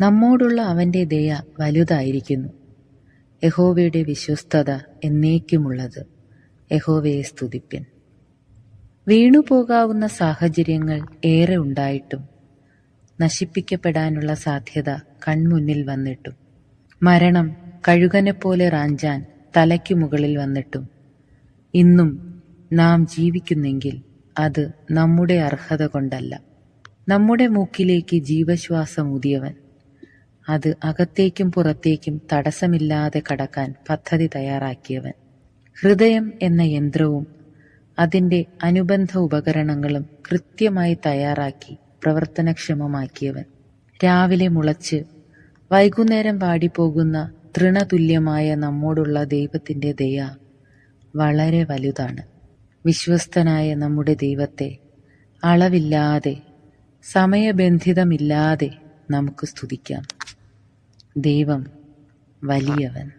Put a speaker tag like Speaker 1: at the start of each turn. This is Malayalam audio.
Speaker 1: നമ്മോടുള്ള അവന്റെ ദയ വലുതായിരിക്കുന്നു. യഹോവയുടെ വിശ്വസ്തത എന്നേക്കുമുള്ളത്. യഹോവയെ സ്തുതിപ്പിൻ. വീണുപോകാവുന്ന സാഹചര്യങ്ങൾ ഏറെ ഉണ്ടായിട്ടും നശിപ്പിക്കപ്പെടാനുള്ള സാധ്യത കൺമുന്നിൽ വന്നിട്ടും മരണം കഴുകനെപ്പോലെ റാഞ്ചാൻ തലയ്ക്കു മുകളിൽ വന്നിട്ടും ഇന്നും നാം ജീവിക്കുന്നെങ്കിൽ അത് നമ്മുടെ അർഹത കൊണ്ടല്ല. നമ്മുടെ മൂക്കിലേക്ക് ജീവശ്വാസം ഊതിയവൻ അത് അകത്തേക്കും പുറത്തേക്കും തടസ്സമില്ലാതെ കടക്കാൻ പദ്ധതി തയ്യാറാക്കിയവൻ. ഹൃദയം എന്ന യന്ത്രവും അതിന്റെ അനുബന്ധ ഉപകരണങ്ങളും കൃത്യമായി തയ്യാറാക്കി പ്രവർത്തനക്ഷമമാക്കിയവൻ. രാവിലെ മുളച്ച് വൈകുന്നേരം വാടിപ്പോകുന്ന തൃണതുല്യമായ നമ്മോടുള്ള ദൈവത്തിന്റെ ദയ വളരെ വലുതാണ്. വിശ്വസ്തനായ നമ്മുടെ ദൈവത്തെ അളവില്ലാതെ സമയബന്ധിതമില്ലാതെ നമുക്ക് സ്തുതിക്കാം. ദൈവം വലിയവൻ.